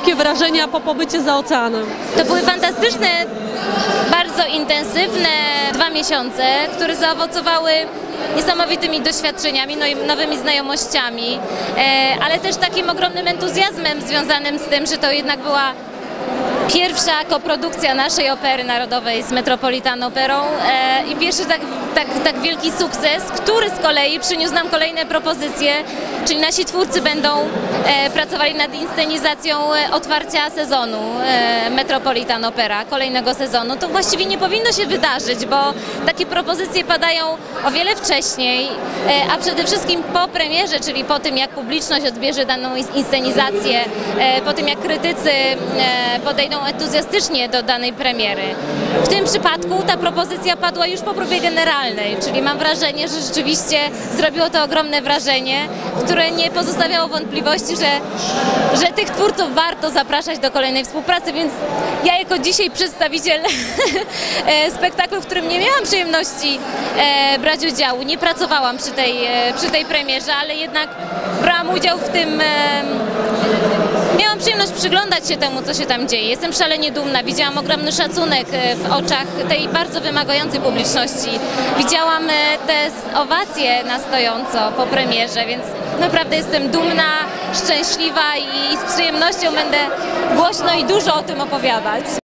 jakie wrażenia po pobycie za oceanem? To były fantastyczne, bardzo intensywne dwa miesiące, które zaowocowały niesamowitymi doświadczeniami, no nowymi znajomościami, e, ale też takim ogromnym entuzjazmem związanym z tym, że to jednak była pierwsza koprodukcja naszej opery narodowej z Metropolitan Operą e, i pierwszy tak, tak, tak wielki sukces, który z kolei przyniósł nam kolejne propozycje, czyli nasi twórcy będą e, pracowali nad inscenizacją e, otwarcia sezonu e, Metropolitan Opera, kolejnego sezonu. To właściwie nie powinno się wydarzyć, bo takie propozycje padają o wiele wcześniej, e, a przede wszystkim po premierze, czyli po tym jak publiczność odbierze daną ins- inscenizację, e, po tym jak krytycy podejdą entuzjastycznie do danej premiery. W tym przypadku ta propozycja padła już po próbie generalnej, czyli mam wrażenie, że rzeczywiście zrobiło to ogromne wrażenie, które nie pozostawiało wątpliwości, że, że tych twórców warto zapraszać do kolejnej współpracy, więc ja jako dzisiaj przedstawiciel e, spektaklu, w którym nie miałam przyjemności e, brać udziału, nie pracowałam przy tej, e, przy tej premierze, ale jednak brałam udział w tym Miałam przyjemność przyglądać się temu, co się tam dzieje. Jestem szalenie dumna. Widziałam ogromny szacunek e, w oczach tej bardzo wymagającej publiczności. Widziałam e, te owacje na stojąco po premierze, więc naprawdę jestem dumna, szczęśliwa i z przyjemnością będę głośno i dużo o tym opowiadać.